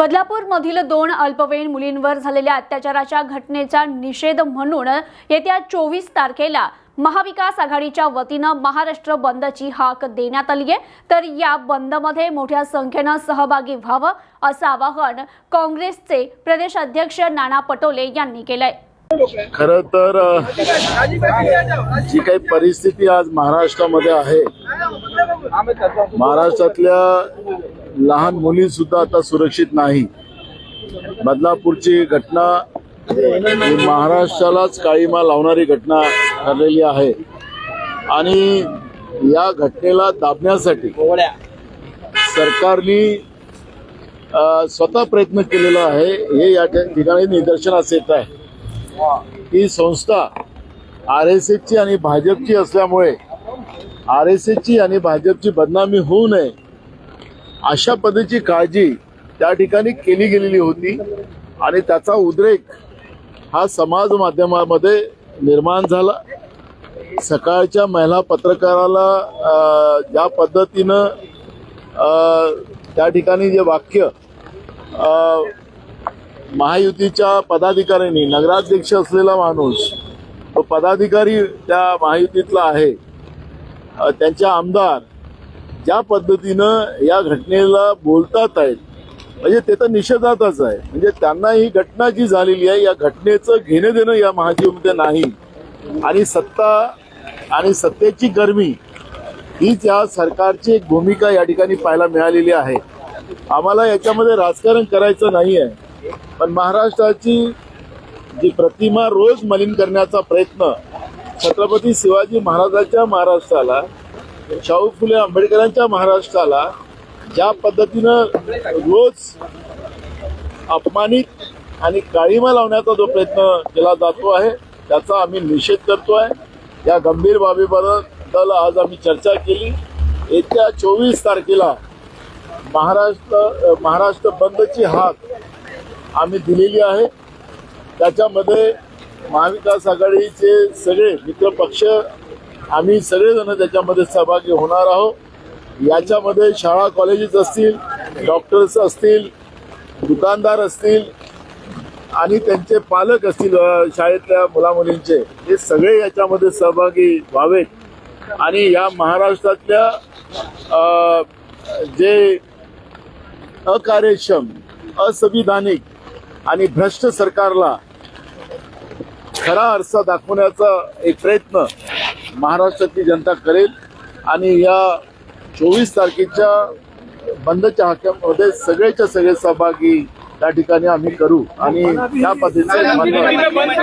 बदलापूरमधील दोन अल्पवयीन मुलींवर झालेल्या अत्याचाराच्या घटनेचा निषेध म्हणून येत्या चोवीस तारखेला महाविकास आघाडीच्या वतीनं महाराष्ट्र बंदची हाक देण्यात आली आहे. तर या बंदमध्ये मोठ्या संख्येनं सहभागी व्हावं असं आवाहन काँग्रेसचे प्रदेश अध्यक्ष नाना पटोले यांनी केलंय. खर तर जी काही परिस्थिती आज महाराष्ट्रामध्ये आहे महाराष्ट्रातल्या लहान मुलीसुद्धा आता सुरक्षित नाही. बदलापूरची घटना ही महाराष्ट्रालाच काळीमा लावणारी घटना ठरलेली आहे. आणि या घटनेला दाबण्यासाठी सरकारने स्वतः प्रयत्न केलेला आहे. हे या ठिकाणी निदर्शनास येत आहे. ही संस्था आर एस एसची आणि भाजपची असल्यामुळे आर एस एसची आणि भाजपची बदनामी होऊ नये अशा पद्धतीची काळजी त्या ठिकाणी केली गेलेली होती आणि त्याचा उद्रेक हा समाज माध्यमामध्ये निर्माण झाला. सकाळच्या महिला पत्रकाराला ज्या पद्धतीनं त्या ठिकाणी जे वाक्य महायुतीच्या पदाधिकाऱ्यांनी नगराध्यक्ष असलेला माणूस तो पदाधिकारी त्या महायुतीतला आहे त्यांचे आमदार ज्या पद्धतीनं या घटनेला बोलतात आहेत म्हणजे ते तर निषेधातच आहे. म्हणजे त्यांना ही घटना जी झालेली आहे या घटनेचं घेणं देणं या महाजीवमध्ये नाही. आणि सत्ता आणि सत्तेची गरमी हीच या सरकारची एक भूमिका या ठिकाणी पाहायला मिळालेली आहे. आम्हाला याच्यामध्ये राजकारण करायचं नाही आहे पण महाराष्ट्राची जी प्रतिमा रोज मलिन करण्याचा प्रयत्न छत्रपती शिवाजी महाराजांच्या महाराष्ट्राला शाहू फुले आंबेडकरांच्या महाराष्ट्राला ज्या पद्धतीनं रोज अपमानित आणि काळीमा लावण्याचा जो प्रयत्न केला जातो आहे त्याचा आम्ही निषेध करतो आहे. या गंभीर बाबीबद्दल आज आम्ही चर्चा केली. येत्या चोवीस तारखेला महाराष्ट्र महाराष्ट्र बंदची हाक आम्ही दिलेली आहे. त्याच्यामध्ये महाविकास आघाडीचे सगळे मित्रपक्ष आम्ही सगळेजण त्याच्यामध्ये सहभागी होणार आहोत. याच्यामध्ये शाळा कॉलेजेस असतील डॉक्टर्स असतील दुकानदार असतील आणि त्यांचे पालक असतील शाळेतल्या मुलामुलींचे हे सगळे याच्यामध्ये सहभागी व्हावेत. आणि या महाराष्ट्रातल्या जे अकार्यक्षम असंविधानिक आणि भ्रष्ट सरकारला खरा आरसा दाखवण्याचा एक प्रयत्न महाराष्ट्रातली जनता करेल आणि या चोवीस तारखेच्या बंदच्या हाक्यामध्ये सगळेच्या सगळे सहभागी त्या ठिकाणी आम्ही करू आणि त्या पद्धतीने